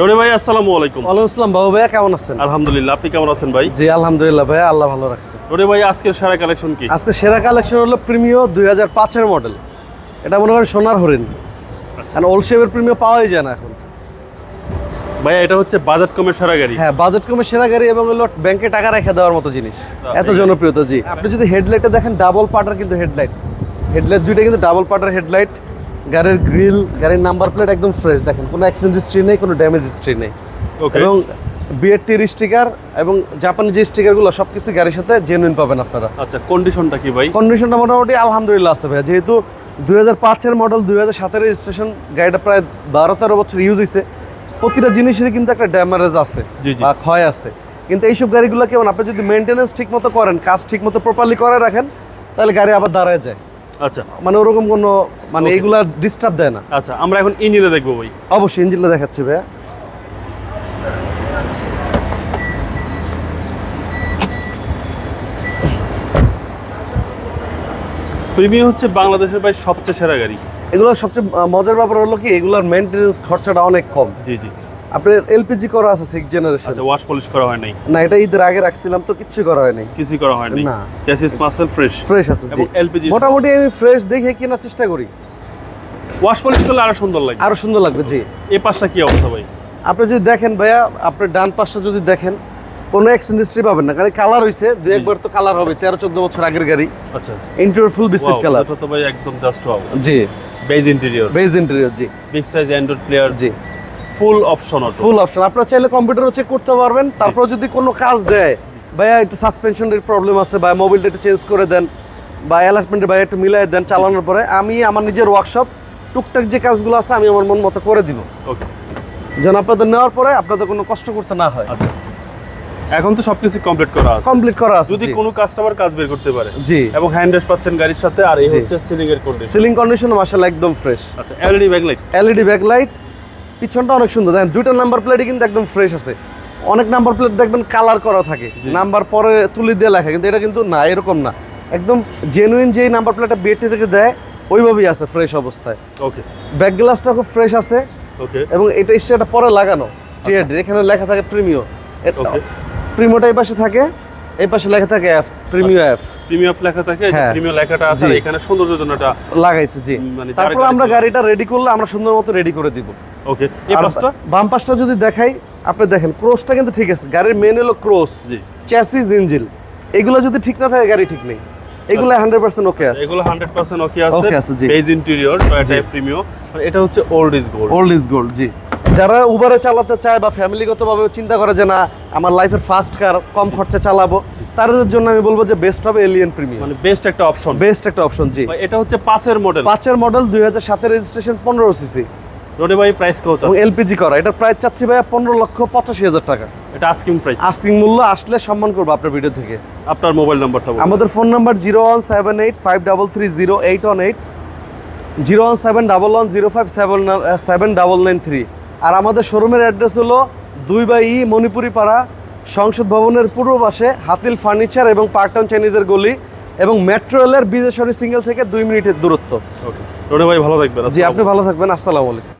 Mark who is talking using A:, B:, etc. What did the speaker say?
A: রনি ভাই আসসালামু আলাইকুম।
B: ওয়ালাইকুম আসসালাম বাবু ভাইয়া কেমন আছেন?
A: আলহামদুলিল্লাহ আপনি কেমন আছেন ভাই?
B: জি আলহামদুলিল্লাহ ভাইয়া আল্লাহ ভালো রাখছে।
A: রনি ভাই আজকের সেরা কালেকশন কি?
B: আজকে সেরা কালেকশন হলো প্রিমিও দুই হাজার পাঁচের মডেল এটা মনে করেন সোনার হরিণ। কারণ ওল্ড শেপের প্রিমিও পাওয়াই যায় না এখন।
A: ভাইয়া এটা হচ্ছে বাজেট কমের সেরা গাড়ি।
B: হ্যাঁ বাজেট কমে সেরা গাড়ি এবং হলো ব্যাংকে টাকা রেখে দেওয়ার মতো জিনিস। এত জনপ্রিয়তা জি। আপনি যদি হেডলাইটে দেখেন ডাবল পার্টার কিন্তু হেডলাইট হেডলাইট দুইটা কিন্তু ডাবল পার্টার হেডলাইট গাড়ির গ্রিল গাড়ির নাম্বার প্লেট একদম ফ্রেশ দেখেন কোনো অ্যাক্সিডেন্ট হিস্ট্রি নেই কোনো ড্যামেজ হিস্ট্রি নেই। এবং বিএটির স্টিকার এবং জাপানি যে স্টিকারগুলো সব কিছু গাড়ির সাথে জেনুইন পাবেন আপনারা।
A: আচ্ছা কন্ডিশনটা কি ভাই?
B: কন্ডিশনটা মোটামুটি আলহামদুলিল্লাহ আছে ভাইয়া। যেহেতু দুই হাজার পাঁচের মডেল দুই হাজার সাতের রেজিস্ট্রেশন গাড়িটা প্রায় বারো তেরো বছর ইউজ হয়েছে প্রতিটা জিনিসেরই কিন্তু একটা ড্যামারেজ আছে। বা ক্ষয় আছে। কিন্তু এইসব গাড়িগুলো কেমন? আপনি যদি মেনটেনেন্স ঠিক মতো করেন কাজ ঠিক মতো প্রপারলি করে রাখেন তাহলে গাড়ি আবার দাঁড়ায় যায়।
A: আচ্ছা।
B: মানে ওরকম কোনো মানে. এইগুলা ডিস্টার্ব দেয় না।
A: আচ্ছা আমরা এখন ইঞ্জিনে দেখব ভাই।
B: অবশ্যই ইঞ্জিনটা দেখাচ্ছি ভাইয়া।
A: প্রিমিয়াম হচ্ছে বাংলাদেশের ভাই সবচেয়ে সেরা গাড়ি।
B: এগুলো সবচেয়ে মজার ব্যাপার হলো কি এগুলোর মেনটেনেন্স খরচাটা অনেক কম।
A: জি জি।
B: আপনার এলপিজি করা আছে সিক্স জেনারেশন
A: আচ্ছা ওয়াশ পলিশ করা হয় নাই?
B: না এটা ঈদের আগে রাখছিলাম তো কিচ্ছু করা হয়নি
A: কিছুই করা হয় নাই?
B: না।
A: চ্যাসিস মাসেল ফ্রেশ
B: ফ্রেশ আছে জি।
A: এলপিজি
B: মোটামুটি আমি ফ্রেশ দেখে কেনার চেষ্টা করি।
A: ওয়াশ পলিশ করলে আরও সুন্দর লাগে
B: আরও সুন্দর লাগবে জি।
A: এই পাশটা কি অবস্থা ভাই?
B: আপনি যদি দেখেন ভাইয়া আপনার ডান পাশটা যদি দেখেন কোনো এক্সিডেন্ট্রি পাবেন না। কারণ কালার হইছে দুই একবার তো কালার হবে তেরো চোদ্দ বছর আগের গাড়ি।
A: আচ্ছা
B: ইন্টেরিয়র ফুল বিস্কিট কালার
A: তো ভাই একদম জাস্ট ওয়াও
B: জি।
A: বেজ ইন্টেরিয়র
B: বেজ ইন্টেরিয়র জি।
A: বিগ সাইজ অ্যান্ড্রয়েড প্লেয়ার
B: জি।
A: ফুল অপশন
B: ফুল অপশন আপনারা চাইলে কম্পিউটারও চেক করতে পারবেন। তারপর যদি কোনো কাজ দেয় ভাইয়া একটু সাসপেনশনের প্রবলেম আছে বা মোবিলটা একটু চেঞ্জ করে দেন বা অ্যালার্টমেন্টে ভাইয়া একটু মিলাই দেন চালানোর পরে আমি আমার নিজের ওয়ার্কশপ টুকটাক যে কাজগুলো আছে আমি আমার মন মতো করে দিব।
A: ওকে
B: যেন আপনাদের নেওয়ার পরে আপনাদের কোনো কষ্ট করতে না হয়।
A: আচ্ছা। এখন তো সবকিছু কমপ্লিট করা আছে।
B: কমপ্লিট করা আছে
A: যদি কোনো কাস্টমার কাজ বের করতে পারে
B: জি।
A: এবং হ্যান্ড ওয়াশ পাচ্ছেন গাড়ির সাথে আর এই। হচ্ছে সিলিং এর কন্ডিশন
B: সিলিং কন্ডিশন মার্শাল একদম ফ্রেশ
A: আচ্ছা এলইডি ব্যাকলাইট
B: এলইডি ব্যাকলাইট পিছনটা অনেক সুন্দর। দেখেন দুইটা নাম্বার প্লেটই কিন্তু একদম ফ্রেশ আছে। অনেক নাম্বার প্লেট দেখবেন কালার করা থাকে। নাম্বার পরে তুলি দিয়ে লেখা কিন্তু এটা কিন্তু না এরকম না। একদম জেনুইন যেই নাম্বার প্লেটটা বিএটি থেকে দেয় ওইভাবেই আছে ফ্রেশ অবস্থায়।
A: ওকে
B: ব্যাক গ্লাসটা খুব ফ্রেশ আছে।
A: ওকে
B: এবং এটা স্টেটা পরে লাগানো টিআরডি এখানে লেখা থাকে প্রিমিও প্রিমিওটা এই পাশে থাকে এই পাশে লেখা থাকে এফ প্রিমিও এফ
A: প্রিমিয়াম লেখা থাকে। লেখাটা আছে এখানে সৌন্দর্যের জন্য এটা
B: লাগাইছে জি।
A: মানে
B: তারপর আমরা গাড়িটা রেডি করলে আমরা সুন্দর মতো রেডি করে দিব।
A: ওকে এই পাশটা?
B: বাম পাশটা যদি দেখাই আপনি দেখেন ক্রোসটা কিন্তু ঠিক আছে। গাড়ির মেন হলো ক্রোস
A: জি।
B: চ্যাসিস ইঞ্জিল এগুলো যদি ঠিক না থাকে গাড়ি ঠিক নেই। এগুলো হান্ড্রেড পার্সেন্ট ওকে আছে।
A: এগুলো 100% ওকে আছে।
B: Okay আছে, জি।
A: বেজ ইন্টেরিয়র টয়োটা এটা হচ্ছে old is gold
B: old is gold জি। যারা উবারে চালাতে চায় বা ফ্যামিলিগতভাবে চিন্তা করে যে না আমার লাইফের ফার্স্ট কার কম খরচে চালাবো তাদের জন্য আমি বলব যে বেস্ট হবে এলিয়ান প্রিমিয়াম
A: মানে বেস্ট একটা অপশন
B: বেস্ট একটা অপশন জি।
A: এটা হচ্ছে পাঁচের মডেল
B: পাঁচের মডেল দুই হাজার সাতের রেজিস্ট্রেশন পনেরো সিসি
A: রোডে ভাই প্রাইস কত?
B: এবং এলপিজি করা এটা প্রায় চাচ্ছি ভাইয়া পনেরো লক্ষ পঁচাশি হাজার টাকা।
A: এটা আস্কিং প্রাইস
B: আস্তিং মূল্য আসলে সম্মান করব আপনার ভিডিও থেকে।
A: আপনার মোবাইল নাম্বারটা
B: আমাদের phone number zero one seven eight five double three zero eight one eight zero one seven double one zero five seven seven double nine three আর আমাদের শোরুমের অ্যাড্রেস হলো দুই বাই ই মণিপুরি পাড়া সংসদ ভবনের পূর্ব পাশে হাতিল ফার্নিচার এবং পার্টন চাইনিজের গলি এবং মেট্রো রেলের বিজেশ্বরী সিঙ্গেল থেকে দুই মিনিটের দূরত্ব।
A: ওকে রোডে ভাই ভালো থাকবেন।
B: জি আপনি ভালো থাকবেন। আসসালামু আলাইকুম।